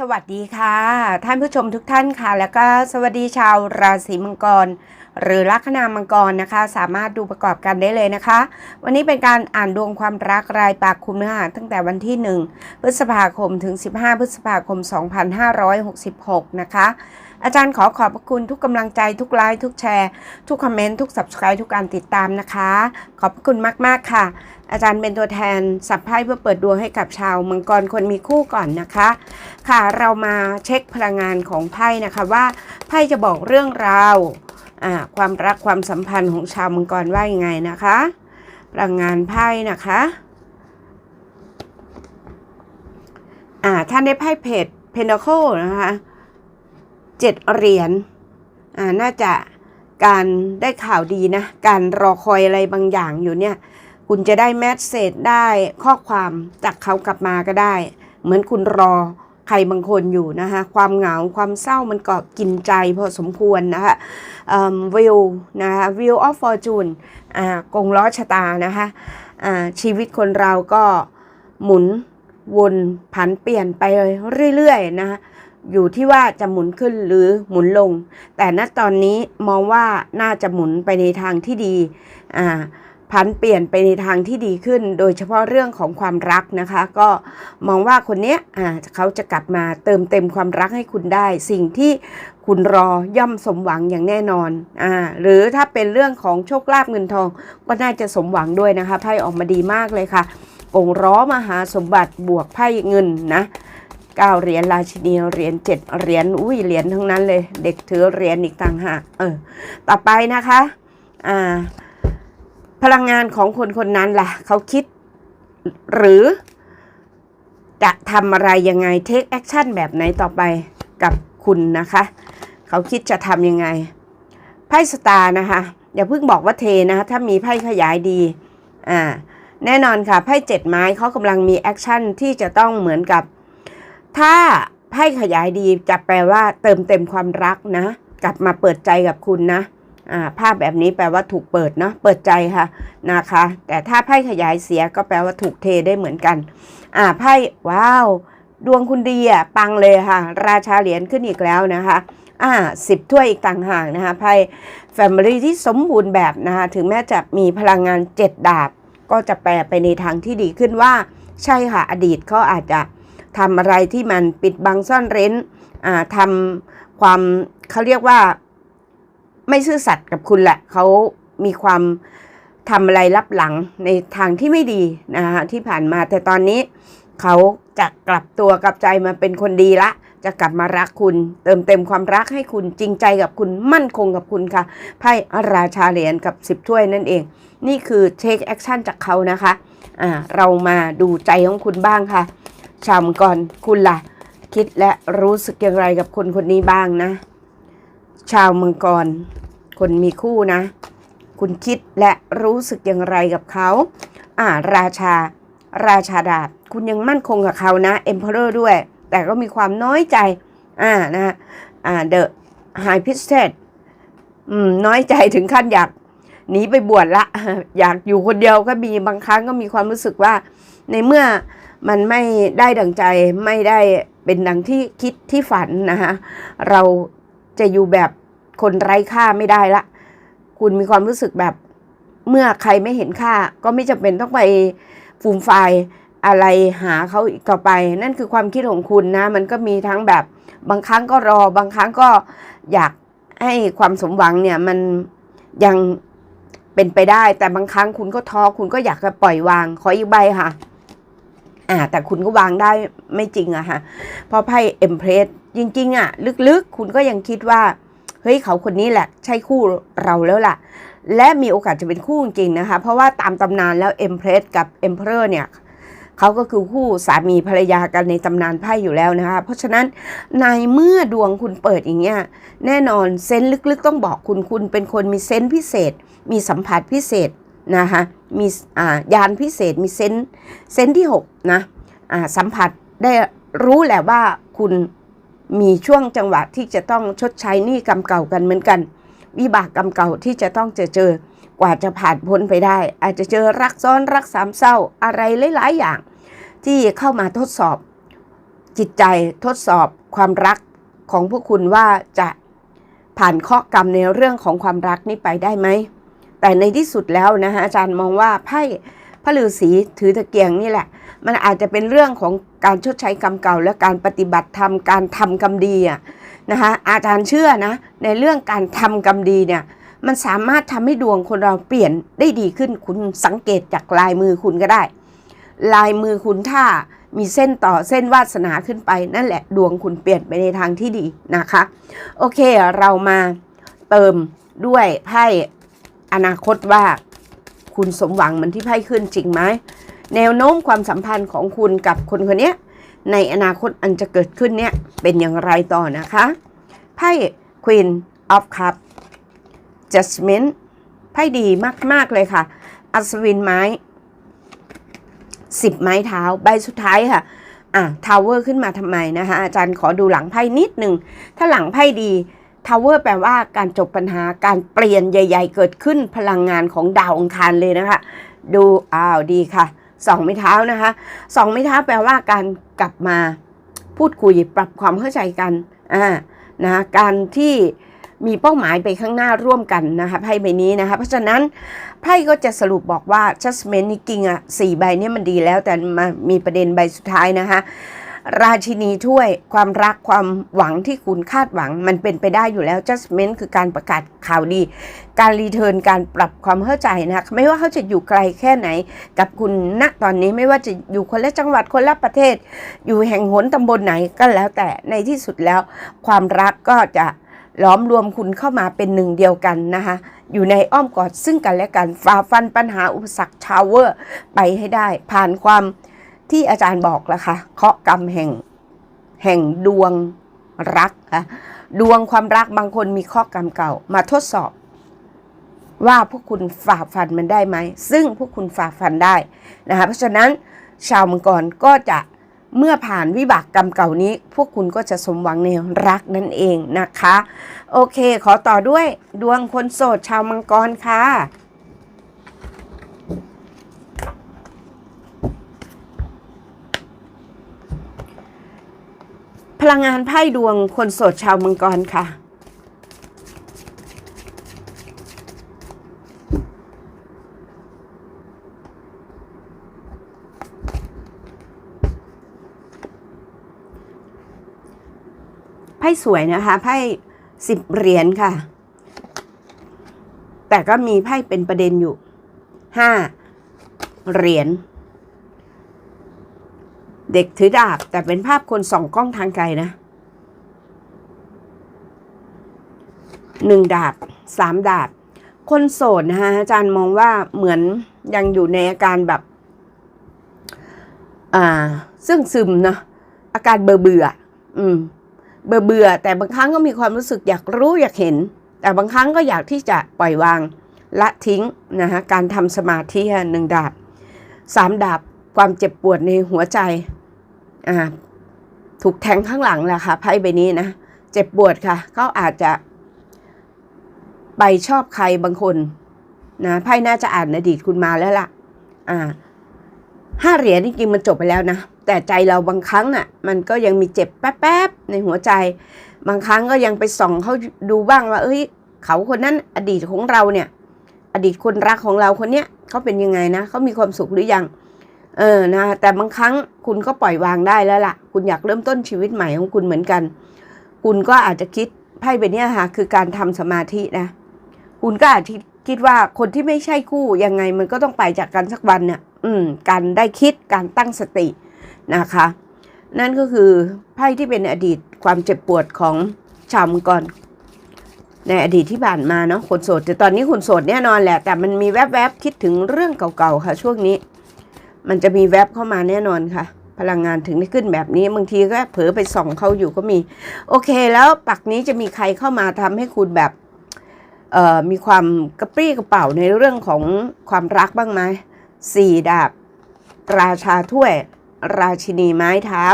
สวัสดีค่ะ ท่านผู้ชมทุกท่านค่ะ แล้วก็สวัสดีชาวราศีมังกร หรือลัคนามังกรนะคะ สามารถดูประกอบกันได้เลยนะคะ วันนี้เป็นการอ่านดวงความรักรายปากคุมเนื้อหาตั้งแต่วันที่ 1 พฤษภาคมถึง 15 พฤษภาคม 2566 นะคะ อาจารย์ขอขอบพระคุณทุกกำลังใจทุกไลค์ทุกแชร์ ทุกคอมเมนต์ทุก subscribe ทุกการติดตามนะคะ ขอบพระคุณมาก ๆ ค่ะ อาจารย์เป็นตัวแทนสับไพ่เพื่อเปิดดวงให้กับชาวมังกรคนมีคู่ก่อนนะคะ ค่ะเรามาเช็คพลังงานของไพ่นะคะว่าไพ่จะบอกเรื่องราวความรักความสัมพันธ์ของชาวมังกรว่ายังไงนะคะพลังงานไพ่นะคะอ่าท่านได้ไพ่เพจเพน t คนะคะ เจ็ดเหรียญอ่าน่าจะการได้ข่าวดีนะ การรอคอยอะไรบางอย่างอยู่เนี่ย คุณจะได้แมสเซจได้ข้อความจากเขากลับมาก็ได้ เหมือนคุณรอใครบางคนอยู่นะคะ ความเหงาความเศร้ามันก็กินใจพอสมควรนะคะวิวนะคะวิวออฟฟอร์จูนกงล้อชะตานะคะอ่าชีวิตคนเราก็หมุนวนผันเปลี่ยนไปเรื่อยๆนะคะ อยู่ที่ว่าจะหมุนขึ้นหรือหมุนลง แต่ณตอนนี้มองว่าน่าจะหมุนไปในทางที่ดีอ่าผันเปลี่ยนไปในทางที่ดีขึ้น โดยเฉพาะเรื่องของความรักนะคะ ก็มองว่าคนเนี้ยอ่าเขาจะกลับมาเติมเต็มความรักให้คุณได้ สิ่งที่คุณรอย่อมสมหวังอย่างแน่นอนอ่าหรือถ้าเป็นเรื่องของโชคลาภเงินทอง ก็น่าจะสมหวังด้วยนะคะไพ่ออกมาดีมากเลยค่ะองร้อมหาสมบัติบวกไพ่เงินนะ เก้าเหรียญราชินีเหรียญเจ็ดเหรียญอุ้ยเหรียญทั้งนั้นเลย เด็กถือเหรียญอีกต่างหากเออต่อไปนะคะอ่าพลังงานของคนคนนั้นล่ะ เขาคิดหรือ จะทำอะไรยังไงเทคแอคชั่นแบบไหนต่อไปกับคุณนะคะ เขาคิดจะทำยังไงไพ่สตาร์นะคะ อย่าเพิ่งบอกว่าเทนะคะถ้ามีไพ่ขยายดีอ่าแน่นอนค่ะไพ่เจ็ดไม้เขากำลังมีแอคชั่นที่จะต้องเหมือนกับ ถ้าไพ่ขยายดีจะแปลว่าเติมเต็มความรักนะ กลับมาเปิดใจกับคุณนะอ่าภาพแบบนี้แปลว่าถูกเปิดเนาะเปิดใจค่ะนะคะ แต่ถ้าไพ่ขยายเสียก็แปลว่าถูกเทได้เหมือนกัน อ่าไพ่ว้าว ดวงคุณดีอะปังเลยค่ะ ราชาเหรียญขึ้นอีกแล้วนะคะอ่าสิบถ้วยอีกต่างหากนะคะไพ่แฟมิลี่ที่สมบูรณ์แบบนะคะถึงแม้จะมีพลังงานเจ็ดดาบ ก็จะแปลไปในทางที่ดีขึ้นว่า ใช่ค่ะอดีตเขาอาจจะ ทำอะไรที่มันปิดบังซ่อนเร้นอ่าทำความเขาเรียกว่า ไม่ซื่อสัตย์กับคุณแหละเขามีความทำอะไรลับหลังในทางที่ไม่ดีนะฮะที่ผ่านมาแต่ตอนนี้เขาจะกลับตัวกลับใจมาเป็นคนดีละ จะกลับมารักคุณ เติมเต็มความรักให้คุณจริงใจกับคุณมั่นคงกับคุณค่ะไพ่ราชาเหรียญกับสิบถ้วยนั่นเอง นี่คือ take action จากเขานะคะอ่าเรามาดูใจของคุณบ้างค่ะ ชาวมังกรคุณล่ะ คิดและรู้สึกอย่างไรกับคนคนนี้บ้างนะ ชาวมังกร คนมีคู่นะ คุณคิดและรู้สึกอย่างไรกับเขาอ่าราชา ราชาดาบ คุณยังมั่นคงกับเขานะเอ็มเพอเรอร์ด้วย แต่ก็มีความน้อยใจ อ่านะอ่าเดอะไฮพิสเทดอืมน้อยใจถึงขั้นอยากหนีไปบวชละ อยากอยู่คนเดียวก็มีบางครั้งก็มีความรู้สึกว่า ในเมื่อ มันไม่ได้ดังใจไม่ได้เป็นดังที่คิดที่ฝันนะคะเราจะอยู่แบบคนไร้ค่าไม่ได้ละ คุณมีความรู้สึกแบบเมื่อใครไม่เห็นค่า ก็ไม่จำเป็นต้องไปฟูมไฟายอะไรหาเขาอีกต่อไป นั่นคือความคิดของคุณนะ มันก็มีทั้งแบบบางครั้งก็รอบางครั้งก็อยากให้ความสมหวังเนี่ยมันยังเป็นไปได้ แต่บางครั้งคุณก็ท้อคุณก็อยากจะปล่อยวางขออีกใบค่ะ อ่าแต่คุณก็วางได้ไม่จริงอะค่ะเพราะไพ่เอ็มเพรสจริงๆอะลึกๆ คุณก็ยังคิดว่า เฮ้ยเขาคนนี้แหละ ใช่คู่เราแล้วล่ะ และมีโอกาสจะเป็นคู่จริงนะคะ เพราะว่าตามตำนานแล้วเอ็มเพรสกับเอ็มเพอร์เนี่ยเขาก็คือคู่สามีภรรยากันในตำนานไพ่อยู่แล้วนะคะ เพราะฉะนั้นในเมื่อดวงคุณเปิดอย่างเงี้ยแน่นอนเซนลึกๆ ต้องบอกคุณคุณเป็นคนมีเซนพิเศษ มีสัมผัสพิเศษ นะคะมีอ่ายานพิเศษมีเซนเซนที่6นะอ่าสัมผัสได้รู้แหละว่าคุณมีช่วงจังหวะที่จะต้องชดใช้หนี้กรรมเก่ากันเหมือนกัน วิบากกรรมเก่าที่จะต้องเจอเจอกว่าจะผ่านพ้นไปได้ อาจจะเจอรักซ้อนรักสามเศร้าอะไรหลาย ๆ อย่าง ที่เข้ามาทดสอบจิตใจทดสอบความรักของพวกคุณว่าจะผ่านข้อกรรมในเรื่องของความรักนี้ไปได้ไหม แต่ในที่สุดแล้วนะคะอาจารย์มองว่าไพ่พระฤาษีถือตะเกียงนี่แหละ มันอาจจะเป็นเรื่องของการชดใช้กรรมเก่า และการปฏิบัติธรรมการทำกรรมดีอะนะคะอาจารย์เชื่อนะ ในเรื่องการทำกรรมดีเนี่ยมันสามารถทำให้ดวงคนเราเปลี่ยนได้ดีขึ้นคุณสังเกตจากลายมือคุณก็ได้ ลายมือคุณถ้ามีเส้นต่อเส้นวาสนาขึ้นไป นั่นแหละดวงคุณเปลี่ยนไปในทางที่ดีนะคะ โอเคเรามาเติมด้วยไพ่ อนาคตว่าคุณสมหวังเหมือนที่ไพ่ขึ้นจริงไหมแนวโน้มความสัมพันธ์ของคุณกับคนคนนี้ในอนาคตอันจะเกิดขึ้นเนี่ยเป็นอย่างไรต่อนะคะไพ่ Queen of Cup Judgment ไพ่ดีมาก ๆ เลยค่ะ อัศวินไม้10ไม้เท้า ใบสุดท้ายค่ะ อะทาวเวอร์ขึ้นมาทำไมนะคะ อาจารย์ขอดูหลังไพ่นิดหนึ่ง ถ้าหลังไพ่ดี ทาวเวอร์แปลว่าการจบปัญหาการเปลี่ยนใหญ่ ๆ เกิดขึ้นพลังงานของดาวองคารเลยนะคะ ดูอ้าวดีค่ะสองไม้เท้านะคะสองไม้เท้าแปลว่าการกลับมาพูดคุยปรับความเข้าใจกันอ่านะคะการที่มีเป้าหมายไปข้างหน้าร่วมกันนะคะไพ่ใบนี้นะคะเพราะฉะนั้นไพ่ก็จะสรุปบอกว่า judgment นี่จริงอะสี่ใบเนี้มันดีแล้วแต่มามีประเด็นใบสุดท้ายนะคะ ราชินีถ้วยความรักความหวังที่คุณคาดหวัง มันเป็นไปได้อยู่แล้ว judgment คือการประกาศข่าวดี การรีเทิร์นการปรับความเข้าใจนะคะไม่ว่าเขาจะอยู่ไกลแค่ไหน กับคุณณตอนนี้ไม่ว่าจะอยู่คนละจังหวัดคนละประเทศ อยู่แห่งหนตำบลไหนก็แล้วแต่ในที่สุดแล้ว ความรักก็จะล้อมรวมคุณเข้ามาเป็นหนึ่งเดียวกันนะคะอยู่ในอ้อมกอดซึ่งกันและกันฝ่าฟันปัญหาอุปสรรคชาวเวอร์ไปให้ได้ ผ่านความ ที่อาจารย์บอกแล้วค่ะเคาะกรรมแห่ง แห่งดวงรักค่ะดวงความรักบางคนมีข้อกรรมเก่า มาทดสอบ ว่าพวกคุณฝ่าฟันมันได้ไหม ซึ่งพวกคุณฝ่าฟันได้นะคะเพราะฉะนั้นชาวมังกรก็จะเมื่อผ่านวิบากกรรมเก่านี้ พวกคุณก็จะสมหวังในรักนั่นเองนะคะ โอเค ขอต่อด้วยดวงคนโสดชาวมังกรค่ะ พลังงานไพ่ดวงคนโสดชาวมังกรค่ะ ไพ่สวยนะคะไพ่สิบเหรียญค่ะ แต่ก็มีไพ่เป็นประเด็นอยู่ห้าเหรียญ เด็กถือดาบ แต่เป็นภาพคนส่องกล้องทางไกลนะหนึ่งดาบสามดาบ คนโสดนะคะอาจารย์มองว่าเหมือนยังอยู่ในอาการแบบอ่าซึ่งซึมนะอาการเบื่อเบื่อ อืม เบื่อเบื่อ แต่บางครั้งก็มีความรู้สึกอยากรู้อยากเห็น แต่บางครั้งก็อยากที่จะปล่อยวางละทิ้งนะคะการทำสมาธิหนึ่งดาบสามดาบความเจ็บปวดในหัวใจ อ่าถูกแทงข้างหลังแหละค่ะไพ่ใบนี้นะเจ็บปวดค่ะเขาอาจจะ ไปชอบใครบางคนนะไพ่น่าจะอ่านอดีตคุณมาแล้วล่ะ อ่าห้าเหรียญจริงๆมันจบไปแล้วนะแต่ใจเราบางครั้งอะ มันก็ยังมีเจ็บแป๊บๆในหัวใจ บางครั้งก็ยังไปส่องเขาดูบ้างว่า เอ้ย เขาคนนั้นอดีตของเราเนี่ย อดีตคนรักของเราคนเนี้ยเขาเป็นยังไงนะเขามีความสุขหรือยัง เออนะแต่บางครั้งคุณก็ปล่อยวางได้แล้วล่ะ คุณอยากเริ่มต้นชีวิตใหม่ของคุณเหมือนกัน คุณก็อาจจะคิดไพ่ใบเนี้ยค่ะคือการทำสมาธินะ คุณก็อาจจะคิดว่าคนที่ไม่ใช่คู่ยังไงมันก็ต้องไปจากกันสักวันเนี่ยอืม การได้คิดการตั้งสตินะคะ นั่นก็คือไพ่ที่เป็นอดีตความเจ็บปวดของชาวมังกรในอดีตที่ผ่านมาเนาะคนโสดแต่ตอนนี้คนโสดแน่นอนแหละ แต่มันมีแวบๆคิดถึงเรื่องเก่าๆค่ะช่วงนี้ มันจะมีแวบเข้ามาแน่นอนค่ะ พลังงานถึงได้ขึ้นแบบนี้บางทีก็เผลอไปส่องเขาอยู่ก็มี โอเคแล้วปักนี้จะมีใครเข้ามาทำให้คุณแบบเอ่อมีความกระปรี้กระเป๋าในเรื่องของความรักบ้างไหมสี่ดาบ ราชาถ้วย ราชินีไม้เท้า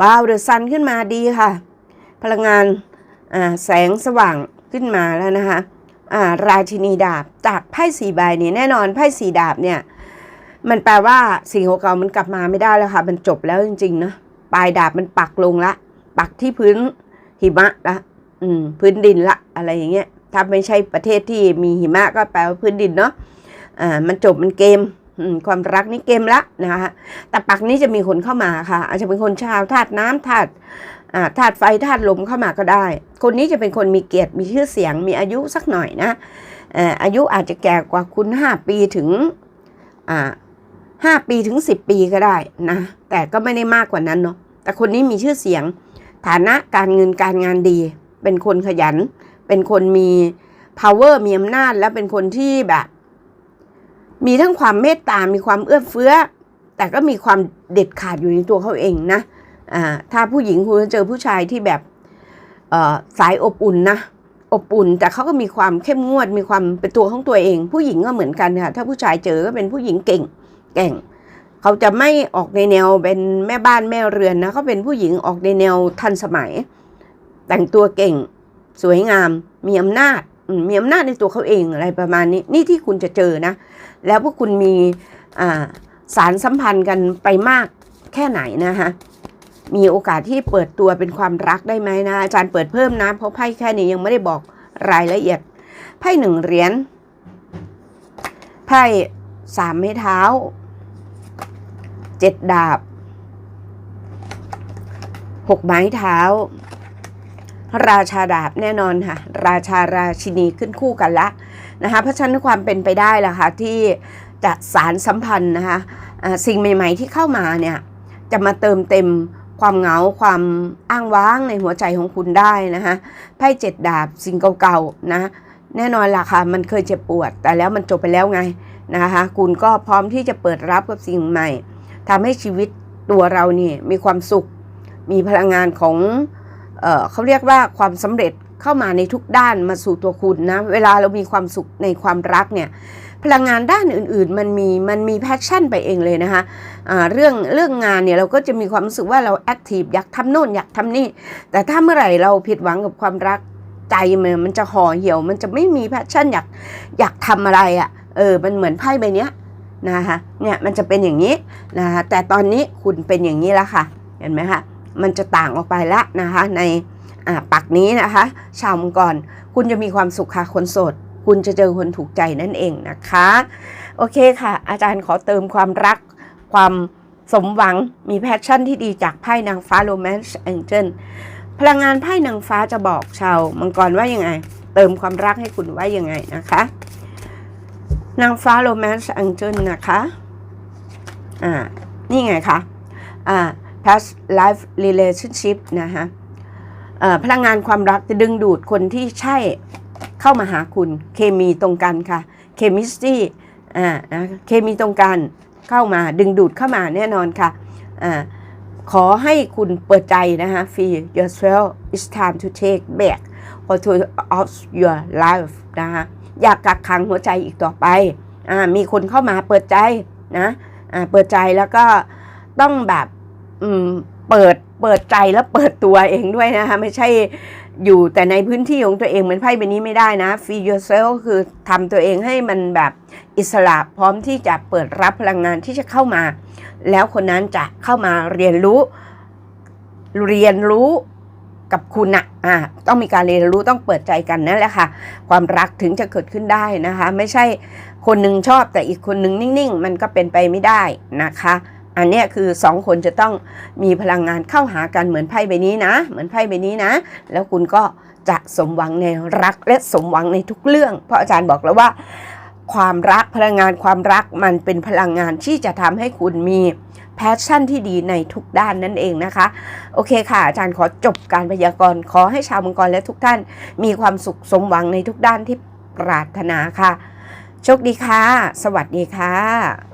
ว้าวเดอะซันขึ้นมาดีค่ะ พลังงานอ่าแสงสว่างขึ้นมาแล้วนะคะอ่าราชินีดาบจากไพ่สี่ใบนี้แน่นอนไพ่สี่ดาบเนี่ย มันแปลว่าสิ่งเก่ามันกลับมาไม่ได้แล้วค่ะ มันจบแล้วจริงๆนะปลายดาบมันปักลงละ ปักที่พื้นหิมะละอืมพื้นดินละอะไรอย่างเงี้ย ถ้าไม่ใช่ประเทศที่มีหิมะก็แปลว่าพื้นดินเนาะอ่ามันจบมันเกมความรักนี่เกมละนะคะแต่ปักนี้จะมีคนเข้ามาค่ะ อาจจะเป็นคนชาวธาตุน้ำธาตุอ่าธาตุไฟธาตุลมเข้ามาก็ได้ คนนี้จะเป็นคนมีเกียรติมีชื่อเสียงมีอายุสักหน่อยนะอ่าอายุอาจจะแก่กว่าคุณห้าปีถึง ห้าปีถึงสิบปีก็ได้นะ แต่ก็ไม่ได้มากกว่านั้นเนาะแต่คนนี้มีชื่อเสียง ฐานะการเงินการงานดี เป็นคนขยัน เป็นคนมี power มีอำนาจ และเป็นคนที่แบบ มีทั้งความเมตตา มีความเอื้อเฟื้อ แต่ก็มีความเด็ดขาดอยู่ในตัวเขาเองนะอ่าถ้าผู้หญิงคุณจะเจอผู้ชายที่แบบเอ่อสายอบอุ่นนะอบอุ่นแต่เขาก็มีความเข้มงวด มีความเป็นตัวของตัวเอง ผู้หญิงก็เหมือนกันค่ะถ้าผู้ชายเจอก็เป็นผู้หญิงเก่ง เก่ง เขาจะไม่ออกในแนวเป็นแม่บ้านแม่เรือนนะเขาเป็นผู้หญิงออกในแนวทันสมัย แต่งตัวเก่ง สวยงาม มีอำนาจมีอำนาจในตัวเขาเองอะไรประมาณนี้ นี่ที่คุณจะเจอนะ แล้วพวกคุณมีสารสัมพันธ์กันไปมากแค่ไหนนะคะมีโอกาสที่เปิดตัวเป็นความรักได้ไหมนะ อาจารย์เปิดเพิ่มนะ เพราะไพ่แค่นี้ยังไม่ได้บอกรายละเอียด ไพ่หนึ่งเหรียญ ไพ่สามไม้เท้า เจ็ดดาบหกไม้เท้า ราชาดาบแน่นอนค่ะ ราชาราชินีขึ้นคู่กันละนะคะเพราะฉะนั้นความเป็นไปได้ล่ะค่ะที่จะสารสัมพันธ์นะคะสิ่งใหม่ ๆ ที่เข้ามาเนี่ยจะมาเติมเต็มความเหงาความอ้างว้างในหัวใจของคุณได้นะคะไพ่เจ็ดดาบสิ่งเก่าๆนะแน่นอนล่ะค่ะมันเคยเจ็บปวด แต่แล้วมันจบไปแล้วไงนะคะคุณก็พร้อมที่จะเปิดรับกับสิ่งใหม่ ทำให้ชีวิตตัวเราเนี่ยมีความสุข มีพลังงานของเอ่อเขาเรียกว่าความสำเร็จเข้ามาในทุกด้านมาสู่ตัวคุณนะ เวลาเรามีความสุขในความรักเนี่ยพลังงานด้านอื่นๆ มันมีมันมีแพชชั่นไปเองเลยนะคะอ่าเรื่องเรื่องงานเนี่ยเราก็จะมีความรู้สึกว่าเราแอคทีฟอยากทำโน่นอยากทำนี่ แต่ถ้าเมื่อไหร่เราผิดหวังกับความรักใจมันมันจะห่อเหี่ยว มันจะไม่มีแพชชั่นอยากอยากทำอะไรอะ่ะเออมันเหมือนไพ่ใบเนี้ย นะคะเนี่ยมันจะเป็นอย่างนี้นะคะแต่ตอนนี้คุณเป็นอย่างนี้แล้วค่ะ เห็นไหมคะมันจะต่างออกไปละนะคะในปักนี้นะคะ ชาวมังกรคุณจะมีความสุขค่ะคนโสด คุณจะเจอคนถูกใจนั่นเองนะคะ โอเคค่ะ อาจารย์ขอเติมความรักความสมหวังมีแพชชั่นที่ดีจากไพ่นางฟ้าโรแมนต์แองเจิลพลังงานไพ่นางฟ้าจะบอกชาวมังกรว่ายังไง เติมความรักให้คุณว่ายังไงนะคะ นางฟ้าโรแมนต์แองเจิลนะคะ อ่า นี่ไงคะอ่า past life relationship นะคะพลังงานความรักจะดึงดูดคนที่ใช่เข้ามาหาคุณ เคมีตรงกันค่ะ เคมิสตี้อ่านะเคมีตรงกันเข้ามาดึงดูดเข้ามาแน่นอนค่ะอ่าขอให้คุณเปิดใจนะคะ feel yourself it's time to take back control of your life นะคะ อยากกักขังหัวใจอีกต่อไปอ่ามีคนเข้ามาเปิดใจนะอ่าเปิดใจแล้วก็ต้องแบบอืมเปิดเปิดใจแล้วเปิดตัวเองด้วยนะคะไม่ใช่อยู่แต่ในพื้นที่ของตัวเองเหมือนไพ่ใบนี้ไม่ได้นะ feel yourself ก็คือทำตัวเองให้มันแบบอิสระพร้อมที่จะเปิดรับพลังงานที่จะเข้ามา แล้วคนนั้นจะเข้ามาเรียนรู้ เรียนรู้ กับคุณนะอ่าต้องมีการเรียนรู้ต้องเปิดใจกันนั่นแหละค่ะ ความรักถึงจะเกิดขึ้นได้นะคะ ไม่ใช่คนหนึ่งชอบแต่อีกคนหนึ่งนิ่งๆ มันก็เป็นไปไม่ได้นะคะ อันเนี้ยคือสองคนจะต้องมีพลังงานเข้าหากันเหมือนไพ่ใบนี้นะ เหมือนไพ่ใบนี้นะ แล้วคุณก็จะสมหวังในรักและสมหวังในทุกเรื่อง เพราะอาจารย์บอกแล้วว่า ความรักพลังงานความรักมันเป็นพลังงานที่จะทำให้คุณมี พชชั่นที่ดีในทุกด้านนั่นเองนะคะ โอเคค่ะ อาจารย์ขอจบการพยากรณ์ขอให้ชาวมังกรและทุกท่าน มีความสุขสมหวังในทุกด้านที่ปรารถนาค่ะ โชคดีค่ะ สวัสดีค่ะ